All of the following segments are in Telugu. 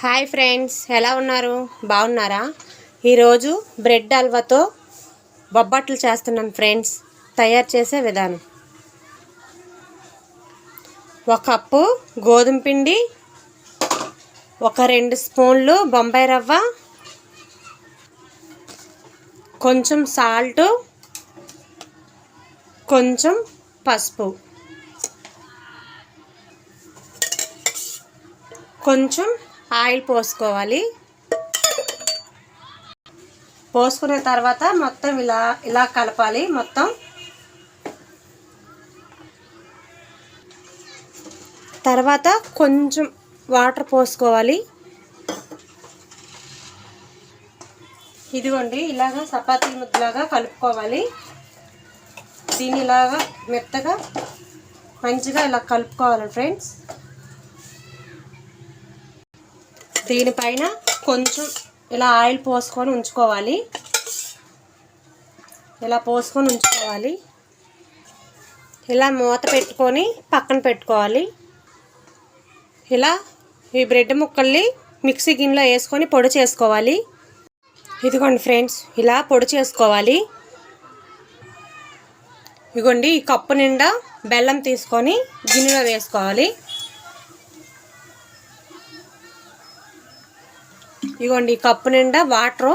హాయ్ ఫ్రెండ్స్ ఎలా ఉన్నారు? బాగున్నారా? ఈరోజు బ్రెడ్ హల్వాతో బొబ్బట్లు చేస్తున్నాను ఫ్రెండ్స్ తయారు చేసే విధానం. ఒక కప్పు గోధుమ పిండి ఒక రెండు స్పూన్లు బొంబాయి రవ్వ కొంచెం సాల్ట్ కొంచెం పసుపు. కొంచెం ఆయిల్ పోసుకోవాలి. పోసుకున్న తర్వాత మొత్తం ఇలా ఇలా కలపాలి మొత్తం. తర్వాత కొంచెం వాటర్ పోసుకోవాలి. ఇదిగోండి ఇలాగా చపాతీ ముద్దలాగా కలుపుకోవాలి. దీన్ని ఇలాగా మెత్తగా మంచిగా ఇలా కలుపుకోవాలి ఫ్రెండ్స్. దీనిపైన కొంచెం ఇలా ఆయిల్ పోసుకొని ఉంచుకోవాలి. ఇలా పోసుకొని ఉంచుకోవాలి. ఇలా మూత పెట్టుకొని పక్కన పెట్టుకోవాలి. ఇలా ఈ బ్రెడ్ ముక్కల్ని మిక్సీ గిన్నెలో వేసుకొని పొడి చేసుకోవాలి. ఇదిగోండి ఫ్రెండ్స్ ఇలా పొడి చేసుకోవాలి. ఇదిగోండి ఈ కప్పు నిండా బెల్లం తీసుకొని గిన్నెలో వేసుకోవాలి. ఇదిగోండి ఈ కప్పు నిండా వాటరు.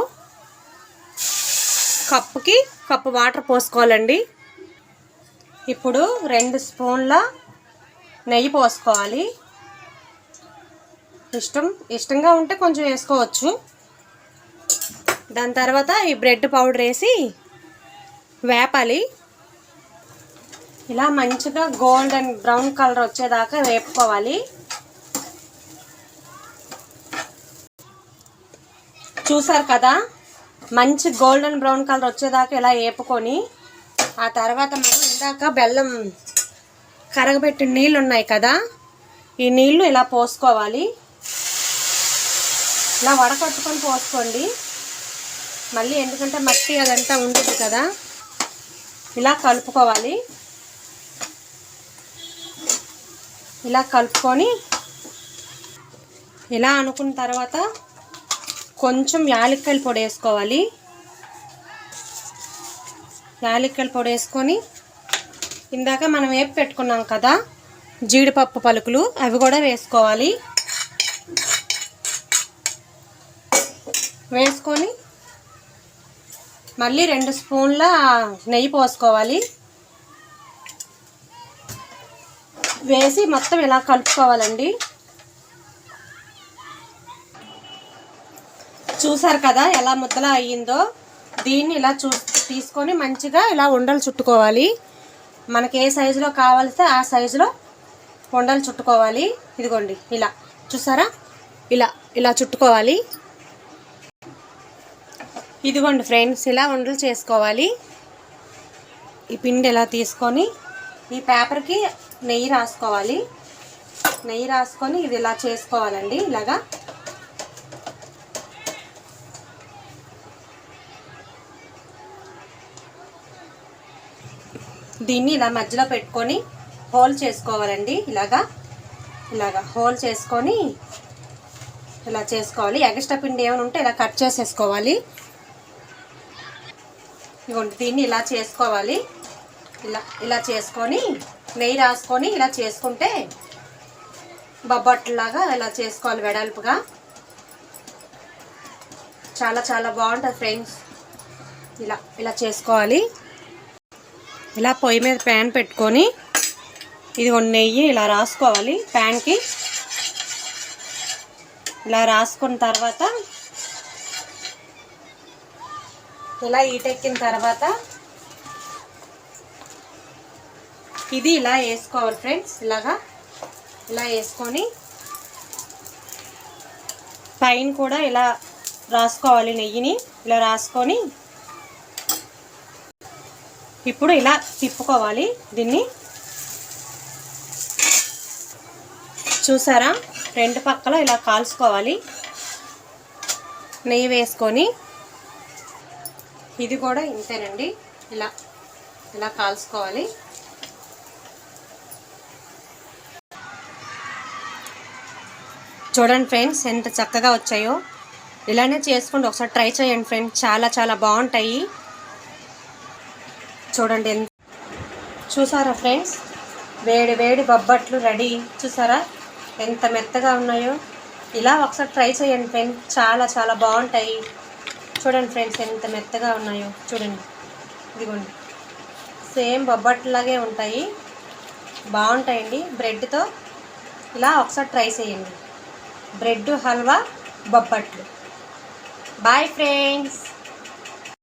కప్పుకి కప్పు వాటర్ పోసుకోవాలండి. ఇప్పుడు రెండు స్పూన్ల నెయ్యి పోసుకోవాలి. ఇష్టం ఇష్టంగా ఉంటే కొంచెం వేసుకోవచ్చు. దాని తర్వాత ఈ బ్రెడ్ పౌడర్ వేసి వేపాలి. ఇలా మంచిగా గోల్డెన్ బ్రౌన్ కలర్ వచ్చేదాకా వేపుకోవాలి. చూసారు కదా? మంచి గోల్డెన్ బ్రౌన్ కలర్ వచ్చేదాకా ఇలా వేపుకొని ఆ తర్వాత మనం ఇందాక బెల్లం కరగబెట్టిన నీళ్ళు ఉన్నాయి కదా ఈ నీళ్ళు ఇలా పోసుకోవాలి. ఇలా వడకట్టుకొని పోసుకోండి. మళ్ళీ ఎందుకంటే మట్టి అదంతా ఉండదు కదా ఇలా కలుపుకోవాలి. ఇలా కలుపుకొని ఇలా అనుకున్న తర్వాత కొంచెం యాలక్కాయల పొడి వేసుకోవాలి. యాలక్కాయల పొడి వేసుకొని ఇందాక మనం వేపు పెట్టుకున్నాం కదా జీడిపప్పు పలుకులు అవి కూడా వేసుకోవాలి. వేసుకొని మళ్ళీ రెండు స్పూన్ల నెయ్యి పోసుకోవాలి. వేసి మొత్తం ఇలా కలుపుకోవాలండి. చూసారు కదా ఎలా ముద్దలా అయ్యిందో? దీన్ని ఇలా చూ తీసుకొని మంచిగా ఇలా ఉండలు చుట్టుకోవాలి. మనకి ఏ సైజులో కావాల్స్తే ఆ సైజులో ఉండలు చుట్టుకోవాలి. ఇదిగోండి ఇలా. చూసారా? ఇలా ఇలా చుట్టుకోవాలి. ఇదిగోండి ఫ్రెండ్స్ ఇలా ఉండలు చేసుకోవాలి. ఈ పిండి ఇలా తీసుకొని ఈ పేపర్కి నెయ్యి రాసుకోవాలి. నెయ్యి రాసుకొని ఇది ఇలా చేసుకోవాలండి ఇలాగా. దీన్ని ఇలా మధ్యలో పెట్టుకొని హోల్ చేసుకోవాలండి. ఇలాగా ఇలాగా హోల్ చేసుకొని ఇలా చేసుకోవాలి. ఎగస్ట్రా పిండి ఏమైనా ఉంటే ఇలా కట్ చేసేసుకోవాలి. ఇదిగోండి దీన్ని ఇలా చేసుకోవాలి. ఇలా ఇలా చేసుకొని నెయ్యి రాసుకొని ఇలా చేసుకుంటే బొబ్బట్లాగా ఇలా చేసుకోవాలి వెడల్పుగా. చాలా చాలా బాగుంటుంది ఫ్రెండ్స్. ఇలా ఇలా చేసుకోవాలి. ఇలా పొయ్యి మీద ప్యాన్ పెట్టుకొని ఇది నెయ్యి ఇలా రాసుకోవాలి ప్యాన్కి. ఇలా రాసుకున్న తర్వాత ఇలా ఈటెక్కిన తర్వాత ఇది ఇలా వేసుకోవాలి ఫ్రెండ్స్ ఇలాగా ఇలా వేసుకొని పైన కూడా ఇలా రాసుకోవాలి నెయ్యిని. ఇలా రాసుకొని ఇప్పుడు ఇలా తిప్పుకోవాలి. దీన్ని చూసారా? రెండు పక్కల ఇలా కాల్చుకోవాలి. నెయ్యి వేసుకొని ఇది కూడా ఇంతేనండి. ఇలా ఇలా కాల్చుకోవాలి. చూడండి ఫ్రెండ్స్ ఎంత చక్కగా వచ్చాయో. ఇలానే చేసుకోండి ఒకసారి ట్రై చేయండి ఫ్రెండ్స్. చాలా చాలా బాగుంటాయి. చూడండి ఎంత చూసారా ఫ్రెండ్స్ వేడి వేడి బొబ్బట్లు రెడీ. చూసారా? ఎంత మెత్తగా ఉన్నాయో. ఇలా ఒకసారి ట్రై చేయండి ఫ్రెండ్స్ చాలా చాలా బాగుంటాయి. చూడండి ఫ్రెండ్స్ ఎంత మెత్తగా ఉన్నాయో. చూడండి. ఇదిగోండి. సేమ్ బొబ్బట్లాగే ఉంటాయి. బాగుంటాయండి. బ్రెడ్తో ఇలా ఒకసారి ట్రై చేయండి. Bread halwa bobbatlu. Bye friends